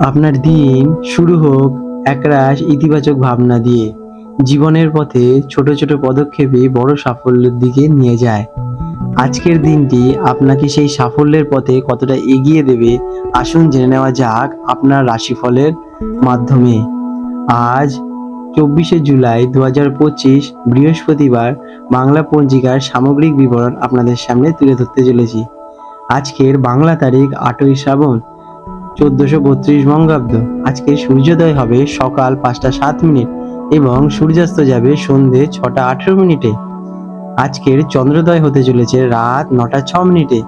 আপনার দিন শুরু হোক একরাশ ইতিবাচক ভাবনা দিয়ে। জীবনের পথে ছোট ছোট পদক্ষেপে বড় সাফল্যের দিকে নিয়ে যায়। আজকের দিনটি আপনাকে সেই সাফল্যের পথে কতটা এগিয়ে দেবে আসুন জেনে নেওয়া যাক আপনার রাশিফলের মাধ্যমে। আজ চব্বিশে জুলাই দু হাজার পঁচিশ বৃহস্পতিবার বাংলা পঞ্জিকার সামগ্রিক বিবরণ আপনাদের সামনে তুলে ধরতে চলেছি। আজকের বাংলা তারিখ আটই শ্রাবণ। চোদ্দশো বত্রিশ বঙ্গাব্দ। আজকে সূর্যোদয় হবে সকাল পাঁচটা সাত মিনিট এবং সূর্যাস্ত যাবে সন্ধে ছটা আঠেরো মিনিটে। আজকের চন্দ্রোদয় হতে চলেছে রাত নটা ছ মিনিটে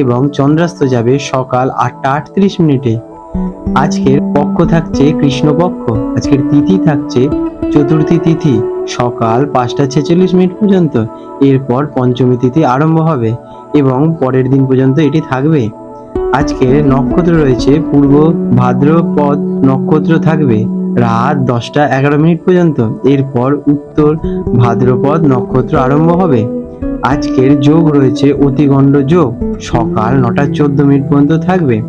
এবং চন্দ্রাস্ত যাবে সকাল আটটা আটত্রিশ মিনিটে। আজকের পক্ষ থাকছে কৃষ্ণপক্ষ। আজকের তিথি থাকছে চতুর্থী তিথি। সকাল পাঁচটা ছেচল্লিশ মিনিট পর্যন্ত। এরপর পঞ্চমী তিথি আরম্ভ হবে এবং পরের দিন পর্যন্ত এটি থাকবে। আজকে নক্ষত্র রয়েছে পূর্ব ভাদ্রপদ নক্ষত্র থাকবে রাত দশটা এগারো মিনিট পর্যন্ত। এরপর উত্তর ভাদ্রপদ নক্ষত্র আরম্ভ হবে। আজকের যোগ রয়েছে অতিগণ্ড যোগ, সকাল নটা চোদ্দ মিনিট পর্যন্ত থাকবে।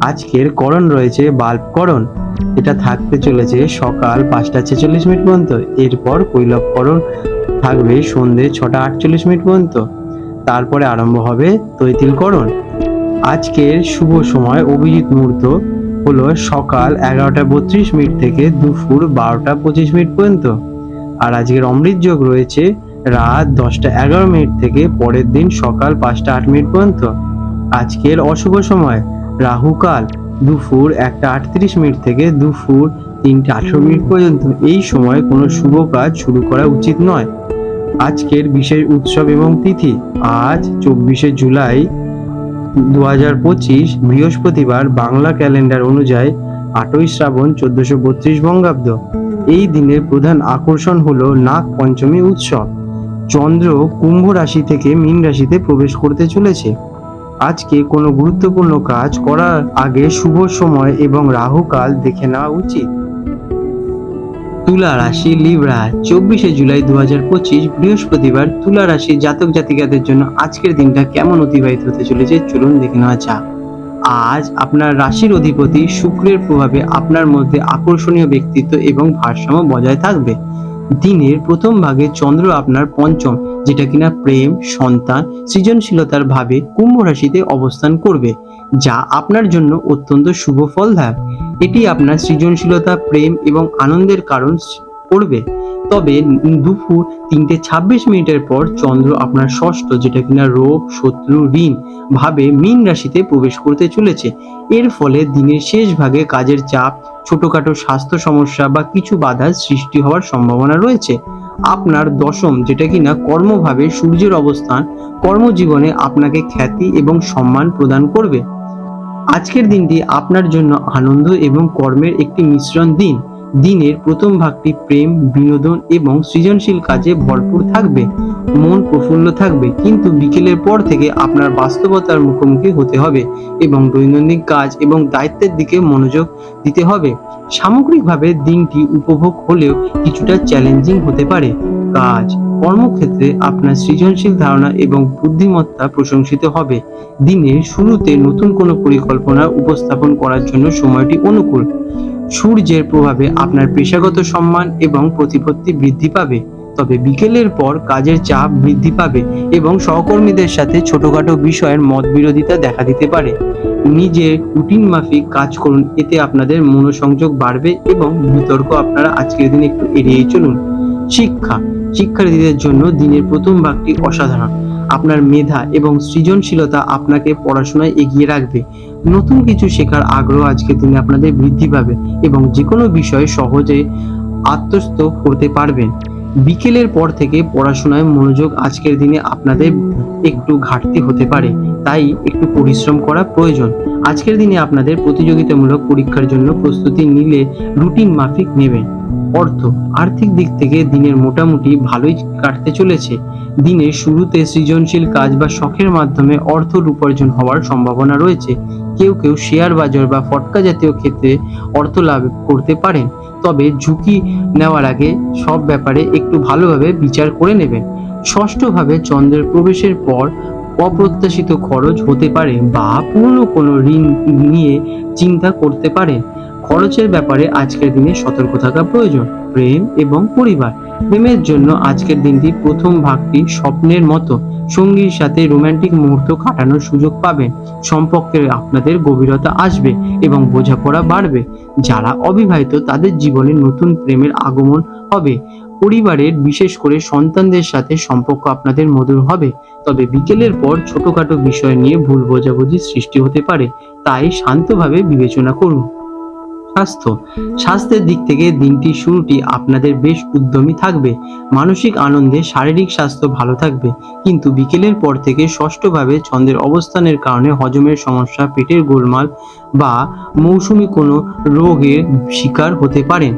আজকের করণ রয়েছে বাল্বকরণ এটা থাকতে চলেছে সকাল পাঁচটা ছেচল্লিশ মিনিট পর্যন্ত। এরপর কৈলবকরণ থাকবে সন্ধে ছটা আটচল্লিশ মিনিট পর্যন্ত। তারপরে আরম্ভ হবে তৈতিলকরণ আজকের শুভ সময়, অভিজিৎ মুহূর্ত হলো সকাল এগারোটা বত্রিশ মিনিট থেকে দুপুর বারোটা পঁচিশ মিনিট পর্যন্ত। আর আজকের অমৃত যোগ রয়েছে রাত দশটা এগারো মিনিট থেকে পরের দিন সকাল পাঁচটা আট মিনিট পর্যন্ত। আজকের অশুভ সময় রাহুকাল দুপুর একটা আটত্রিশ মিনিট থেকে দুপুর তিনটে আঠেরো মিনিট পর্যন্ত। এই সময় কোনো শুভ কাজ শুরু করা উচিত নয়। আজকের বিশেষ উৎসব এবং তিথি, আজ চব্বিশে জুলাই দু পঁচিশ বৃহস্পতিবার বাংলা ক্যালেন্ডার অনুযায়ী আটই শ্রাবণ চোদ্দশো বত্রিশ বঙ্গাব্দ। এই দিনের প্রধান আকর্ষণ হলো নাগ পঞ্চমী উৎসব। চন্দ্র কুম্ভ রাশি থেকে মীন রাশিতে প্রবেশ করতে চলেছে। আজকে কোনো গুরুত্বপূর্ণ কাজ করার আগে শুভ সময় এবং রাহুকাল দেখে নেওয়া উচিত। তুলা রাশি লিব্রা, চব্বিশে জুলাই দু হাজার পঁচিশ বৃহস্পতিবার তুলা রাশি জাতক জাতিকাদের জন্য আজকের দিনটা কেমন অতিবাহিত হতে চলেছে চলুন দেখে নেওয়া যাক। আজ আপনার রাশির অধিপতি শুক্রের প্রভাবে আপনার মধ্যে আকর্ষণীয় ব্যক্তিত্ব এবং ভারসাম্য বজায় থাকবে। দিনের প্রথম ভাগে চন্দ্র আপনার পঞ্চম যেটা কিনা প্রেম, সন্তান, সৃজনশীলতার ভাবে কুম্ভ রাশিতে অবস্থান করবে, যা আপনার জন্য অত্যন্ত শুভ ফলদায়ক এটি আপনার সৃজনশীলতা, প্রেম এবং আনন্দের কারণ করবে। তবে দুপুর তিনটে ছাব্বিশ মিনিটের পর চন্দ্র আপনার ষষ্ঠ, যেটা কিনা রোগ, শত্রু, ঋণ ভাবে মীন রাশিতে প্রবেশ করতে চলেছে। এর ফলে দিনের শেষ ভাগে কাজের চাপ ছোটখাটো স্বাস্থ্য সমস্যা বা কিছু বাধার সৃষ্টি হওয়ার সম্ভাবনা রয়েছে। আপনার দশম, যেটা কিনা কর্মভাবে সূর্যের অবস্থান, কর্মজীবনে আপনাকে খ্যাতি এবং সম্মান প্রদান করবে। আজকের দিনটি আপনার জন্য আনন্দ এবং কর্মের একটি মিশ্রণ দিন। দিনের প্রথম ভাগটি প্রেম, বিনোদন এবং সৃজনশীল কাজে ভরপুর থাকবে। মন প্রফুল্ল থাকবে, কিন্তু বিকেলের পর থেকে আপনার বাস্তবতার মুখোমুখি হতে হবে এবং দৈনন্দিন কাজ এবং দায়িত্বের দিকে মনোযোগ দিতে হবে। সামগ্রিকভাবে দিনটি উপভোগ হলেও কিছুটা চ্যালেঞ্জিং হতে পারে। কাজ, কর্মক্ষেত্রে আপনার সৃজনশীল ধারণা এবং বুদ্ধিমত্তা প্রশংসিত হবে। দিনের শুরুতে নতুন কোনো পরিকল্পনা উপস্থাপন করার জন্য সময়টি অনুকূল। সূর্যের প্রভাবে আপনার পেশাগত সম্মান এবং প্রতিপত্তি বৃদ্ধি পাবে। তবে বিকেলের পর কাজের চাপ বৃদ্ধি পাবে এবং সহকর্মীদের সাথে ছোটখাটো বিষয়ের মতবিরোধিতা দেখা দিতে পারে। নিজের রুটিন মাফিক কাজ করুন, এতে আপনাদের মনোসংযোগ বাড়বে এবং বিতর্ক আপনারা আজকের দিনে একটু এড়িয়ে চলুন। শিক্ষা, শিক্ষার্থীদের জন্য দিনের প্রথম ভাগটি অসাধারণ। আপনার মেধা এবং সৃজনশীলতা আপনাকে পড়াশোনায় এগিয়ে রাখবে। নতুন কিছু শেখার আগ্রহ আজকের দিনে আপনাদের বৃদ্ধি পাবে এবং যে কোনো বিষয়ে সহজে আত্মস্থ করতে পারবেন। বিকেলের পর থেকে পড়াশোনায় মনোযোগ আজকের দিনে আপনাদের একটু ঘাটতি হতে পারে, তাই একটু পরিশ্রম করা প্রয়োজন। আজকের দিনে আপনাদের প্রতিযোগিতামূলক পরীক্ষার জন্য প্রস্তুতি নিলে রুটিন মাফিক নেবেন। অর্থ। আর্থিক দিক থেকে দিনের মোটামুটি ভালোই কাটতে চলেছে। দিনের শুরুতে সৃজনশীল কাজ বা শখের মাধ্যমে অর্থ উপার্জন হওয়ার সম্ভাবনা রয়েছে। কেউ কেউ শেয়ার বাজার বা ফটকা জাতীয় ক্ষেত্রে অর্থ লাভ করতে পারেন। তবে ঝুঁকি নেওয়ার আগে সব ব্যাপারে একটু ভালোভাবে বিচার করে নেবেন। ষষ্ঠভাবে চন্দ্রের প্রবেশের পর অপ্রত্যাশিত খরচ হতে পারে বা পুরনো কোনো ঋণ নিয়ে চিন্তা করতে পারেন। খরচের ব্যাপারে আজকের দিনে সতর্ক থাকা প্রয়োজন, প্রেম এবং পরিবার। প্রেমের জন্য আজকের দিনটি প্রথম ভাগটি স্বপ্নের মতো। সঙ্গীর সাথে রোমান্টিক মুহূর্ত কাটানোর সুযোগ পাবেন সম্পর্কে আপনাদের গভীরতা আসবে এবং বোঝাপড়া বাড়বে। যারা অবিবাহিত, তাদের জীবনে নতুন প্রেমের আগমন হবে। পরিবারের বিশেষ করে সন্তানদের সাথে সম্পর্ক আপনাদের মধুর হবে। তবে বিকেলের পর ছোটখাটো বিষয় নিয়ে ভুল বোঝাবুঝি সৃষ্টি হতে পারে। তাই শান্তভাবে বিবেচনা করুন। স্বাস্থ্য। স্বাস্থ্যের দিক থেকে দিনটির শুরুটি আপনাদের বেশ উদ্যমী থাকবে। মানসিক আনন্দে শারীরিক স্বাস্থ্য ভালো থাকবে। কিন্তু বিকেলের পর থেকে ষষ্ঠভাবে ছন্দের অবস্থানের কারণে হজমের সমস্যা, পেটের গোলমাল বা মৌসুমি কোনো রোগের শিকার হতে পারেন।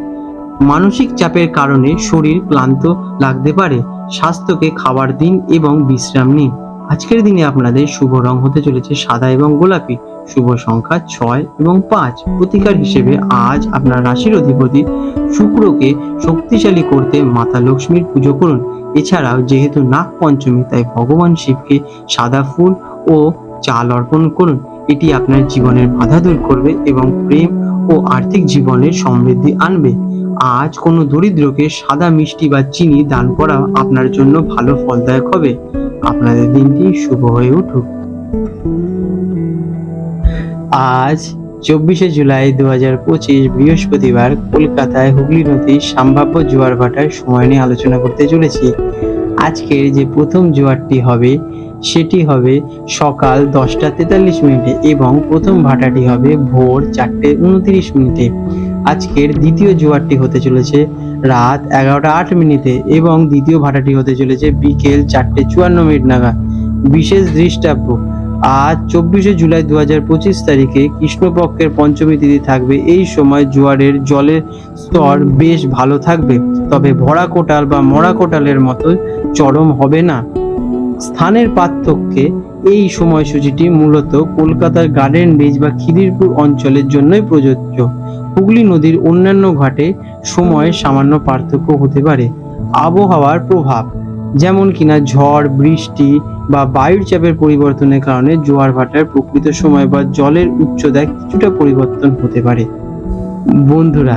মানসিক চাপের কারণে শরীর ক্লান্ত লাগতে পারে। স্বাস্থ্যকে খাবার দিন এবং বিশ্রাম নিন। আজকের দিনে আপনাদের শুভ রং হতে চলেছে সাদা এবং গোলাপি। শুভ সংখ্যা ছয় এবং পাঁচ। প্রতিকার হিসেবে আজ আপনার রাশির অধিপতি শুক্রকে শক্তিশালী করতে মাতা লক্ষ্মীর পুজো করুন। এছাড়াও যেহেতু নাগ পঞ্চমী তাই ভগবান শিবকে সাদা ফুল ও চাল অর্পণ করুন। এটি আপনার জীবনের বাধা দূর করবে এবং প্রেম ও আর্থিক জীবনের সমৃদ্ধি আনবে। আজ কোনো দরিদ্রকে সাদা মিষ্টি বা চিনি দান করা আপনার জন্য ভালো ফলদায়ক হবে। আপনাদের দিনটি শুভ হয়ে উঠুক। আজ চব্বিশে জুলাই দু হাজার পঁচিশ বৃহস্পতিবার কলকাতায় হুগলি নদীর সম্ভাব্য জোয়ার ভাটার সময় নিয়ে আলোচনা করতে চলেছি। আজকের যে প্রথম জোয়ারটি হবে, সেটি হবে সকাল দশটা তেতাল্লিশ মিনিটে এবং প্রথম ভাটাটি হবে ভোর চারটে উনত্রিশ মিনিটে। আজকের দ্বিতীয় জোয়ারটি হতে চলেছে রাত এগারোটা আট মিনিটে এবং দ্বিতীয় ভাটাটি হতে চলেছে বিকেল চারটে চুয়ান্ন মিনিট নাগাদ। বিশেষ দৃষ্টাব্য, আজ চব্বিশে জুলাই দু হাজার পঁচিশ তারিখে কৃষ্ণপক্ষের পঞ্চমী তিথি থাকবে। এই সময় জোয়ারের জলের স্তর বেশ ভালো থাকবে, তবে ভরা কোটাল বা মরা কোটালের মতো চরম হবে না। স্থানের পার্থক্যে এই সময়সূচিটি মূলত কলকাতার গার্ডেন রিজ বা খিদিরপুর অঞ্চলের জন্যই প্রযোজ্য। হুগলি নদীর অন্যান্য ঘাটে সময় সামান্য পার্থক্য হতে পারে। আবহাওয়ার প্রভাব, যেমন কিনা ঝড়, বৃষ্টি বা বায়ুর চাপের পরিবর্তনের কারণে জোয়ার ভাটার প্রকৃত সময় বা জলের উচ্চতায় কিছুটা পরিবর্তন হতে পারে। বন্ধুরা